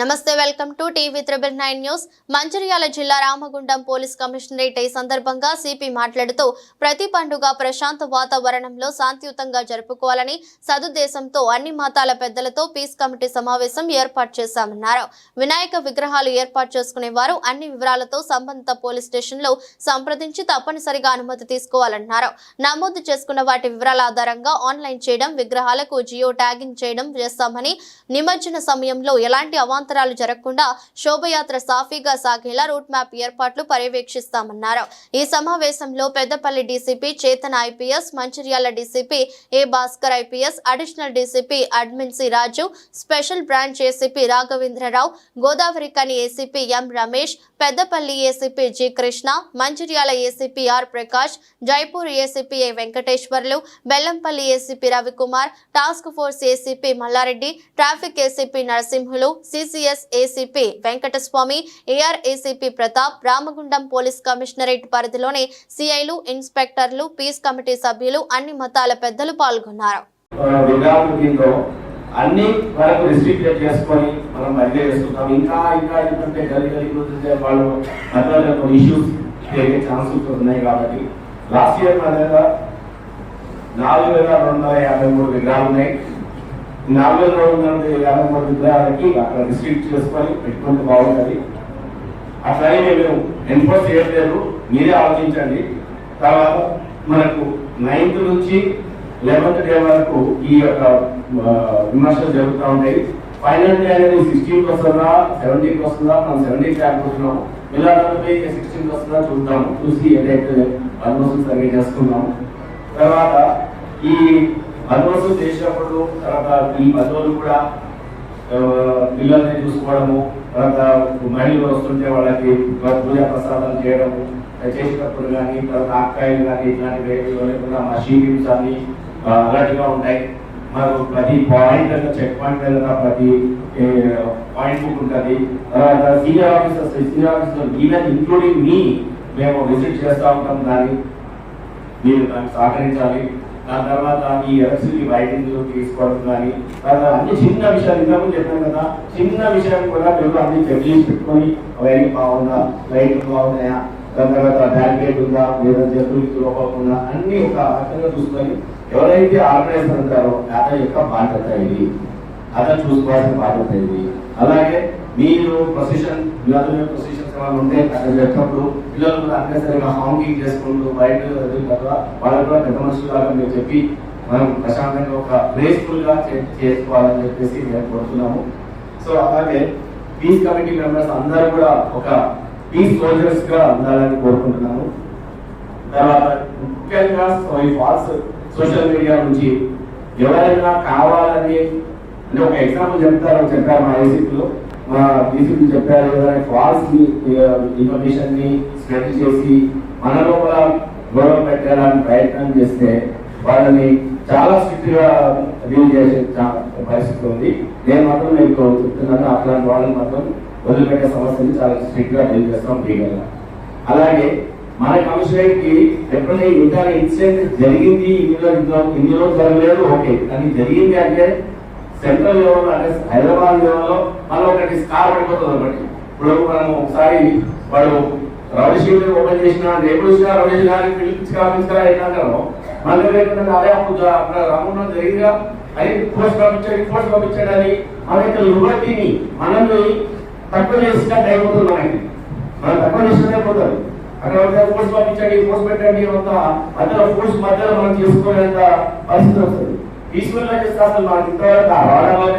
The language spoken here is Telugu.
నమస్తే welcome to TV triple nine news. Mancherial జిల్లా రామగుండం పోలీస్ కమిషనరేట్ ఈ సందర్భంగా సిపి మాట్లాడుతూ ప్రతి పండుగ ప్రశాంత వాతావరణంలో శాంతియుతంగా జరుపుకోవాలని సదుద్దేశంతో అన్ని మతాల పెద్దలతో పీస్ కమిటీ సమావేశం ఏర్పాటు చేశామన్నారు. వినాయక విగ్రహాలు ఏర్పాటు చేసుకునే వారు అన్ని వివరాలతో సంబంధిత పోలీస్ స్టేషన్లో సంప్రదించి తప్పనిసరిగా అనుమతి తీసుకోవాలన్నారు. నమోదు చేసుకున్న వాటి వివరాల ఆధారంగా ఆన్లైన్ చేయడం విగ్రహాలకు జియో ట్యాగింగ్ చేయడం చేస్తామని నిమజ్జన సమయంలో ఎలాంటి అవాంతరాలు జరగకుండా శోభయాత్ర సాఫీగా సాగేలా రూట్ మ్యాప్ ఏర్పాట్లు పర్యవేక్షిస్తామన్నారు. ఈ సమావేశంలో Peddapalli DCP Chetana IPS Mancherial DCP A Bhaskar IPS additional DCP admin C Raju special branch ACP Raghavendrarao Godavarikhani ACP M Ramesh Peddapalli ACP G Krishna Mancherial ACP R Prakash Jaipur ACP A Venkateswarlu Bellampalli ACP Ravikumar task force ACP Mallareddy traffic ACP Narasimhulu CCS ACP Venkataswamy AR ACP Pratap Ramagundam police commissionerate పరిధిలోని సిఐలు ఇన్స్పెక్టర్లు పీస్ కమిటీ సభ్యులు అన్ని మతాల పెద్దలు పాల్గొన్నారు. అన్ని వరకు రిస్ట్రిక్ట్ చేసుకొని మనం మధ్య చేస్తున్నాం ఇంకా ఇంకా ఎందుకంటే గలి గలి కుదిరితే వాళ్ళు మధ్యలో కొన్ని ఇష్యూస్ జరిగే ఛాన్సెస్ ఉన్నాయి కాబట్టి లాస్ట్ ఇయర్ మన దగ్గర నాలుగు వేల రెండు వందల యాభై మూడు విగ్రహాలు ఉన్నాయి. నాలుగు వేల రెండు వందల యాభై మూడు విగ్రహాలకి అక్కడ రిస్ట్రిక్ట్ చేసుకొని పెట్టుకుంటే బాగుంటుంది. అట్లాగే మేము ఎన్ఫోర్స్ చేయట్లేదు. మీరే ఆలోచించండి. తర్వాత మనకు నైన్త్ నుంచి లెవెన్త్ డే వరకు ఈ యొక్క విమర్శలు జరుగుతూ ఉంటాయి. ఫైనల్ డే అనేది సిక్స్టీన్కి వస్తుందా సెవెంటీన్కి వస్తుందా మనం సెవెంటీన్కి వస్తున్నాము పిల్లలపై సిక్స్టీన్కి వస్తుందా చూద్దాము చూసి ఏదైతే బందోబస్తు సర్వే చేసుకున్నాము తర్వాత ఈ బందోబస్తు చేసినప్పుడు తర్వాత ఈ బంధువులు కూడా పిల్లల్ని చూసుకోవడము తర్వాత మహిళలు వస్తుంటే వాళ్ళకి పూజా ప్రసాదాలు చేయడము చేసినప్పుడు కానీ తర్వాత ఆక్కాయలు కానీ ఇట్లాంటి ఏమీ లేకుండా మా షీటింగ్స్ అన్ని అలర్ట్గా ఉంటాయి. మాకు ప్రతి పాయింట్ దగ్గర చెక్ పాయింట్ దగ్గర ప్రతి పాయింట్ బుక్ ఉంటుంది. తర్వాత senior officers senior officer even including మీ మేము విజిట్ చేస్తూ ఉంటాం దాన్ని. మీరు దానికి సహకరించాలి. దాని తర్వాత ఈ ఎలక్ట్రిసిటీ వైరింగ్ తీసుకోవడం కానీ తర్వాత అన్ని చిన్న విషయాలు ఇంతకుముందు చెప్పాను కదా చిన్న విషయాలు కూడా మీరు అన్ని చెక్ చేసి పెట్టుకొని వైరింగ్ బాగుందా లైట్ బాగున్నాయా దాని తర్వాత బ్యారికేడ్ ఉందా లేదా జంతువులు లోపకుండా అన్ని ఒక రకంగా చూసుకొని ఎవరైతే ఆర్గనైజర్ ఉంటారో అతని యొక్క బాధ్యత ఇది. అతను చూసుకోవాల్సిన బాధ్యత ఇది. అలాగే మీరు ప్రొసిషన్ పిల్లలు ప్రొసిషన్స్ ఏమైనా ఉంటే అక్కడ చెప్పినప్పుడు పిల్లలు కూడా అన్నెసరిగా హాంకింగ్ చేసుకుంటూ బయట వదిలిన తర్వాత వాళ్ళకు కూడా పెద్ద మనుషులాగా మీరు చెప్పి మనం ప్రశాంతంగా ఒక గ్రేస్ఫుల్గా చేసుకోవాలని చెప్పేసి మేము కోరుతున్నాము. సో అలాగే పీస్ కమిటీ మెంబర్స్ అందరూ కూడా ఒక పీస్ సోల్జర్స్గా ఉండాలని కోరుకుంటున్నాను తర్వాత ముఖ్యంగా ఈ ఫాల్స్ సోషల్ మీడియా నుంచి ఎవరైనా కావాలని అంటే ఒక ఎగ్జాంపుల్ చెప్తారు చెప్పారు మా ఏసీపీలో డీసీపీ చెప్పారు ఎవరైనా ఫాల్స్ ఇన్ఫర్మేషన్ని స్ప్రెడ్ చేసి మన లోపల గొడవ పెట్టడానికి ప్రయత్నం చేస్తే వాళ్ళని చాలా స్ట్రిక్ట్గా డీల్ చేసే పరిస్థితి ఉంది. నేను మాత్రం మీకు చెప్తున్నాను అట్లాంటి వాళ్ళని మాత్రం వదిలిపెట్టే సమస్యని చాలా స్ట్రిక్ట్గా డీల్ చేస్తాం లీగల్ అలాగే మన కమిషనరేట్కి ఎప్పుడైనా ఇంత ఇన్సిడెంట్ జరిగింది ఇందులో ఇందులో జరగలేదు ఓకే. కానీ జరిగింది అంటే సెంట్రల్ లెవెల్ అంటే హైదరాబాద్ లెవెల్లో మళ్ళీ ఒకటి స్కార్ పడిపోతుంది ఒకటి ఇప్పుడు మనం ఒకసారి వాడు రౌడీ ఓపెన్ చేసిన రేపు వచ్చిన రౌడీ గారిని పిలిపించుగా పిలిపించుగా ఏంటంటారు మన దగ్గర ఏంటంటే అదే అప్పుడు అక్కడ రామున్న జరిగిందిగా అది పోస్ట్ పంపించాడు పోస్ట్ పంపించాడు అని మన యొక్క లిబర్టీని మనల్ని తక్కువ చేసినట్టు అయిపోతుంది మనకి. మనం తక్కువ చేసినట్టు అయిపోతుంది అక్కడ ఒక ఫోర్స్ పంపించండి ఫోర్స్ పెట్టండి అంతా మధ్యలో ఫోర్స్ మధ్యలో మనం చేసుకోలేంత పరిస్థితి వస్తుంది. పీస్ఫుల్ చేస్తే అసలు మనకి ఇంతవరకు ఆ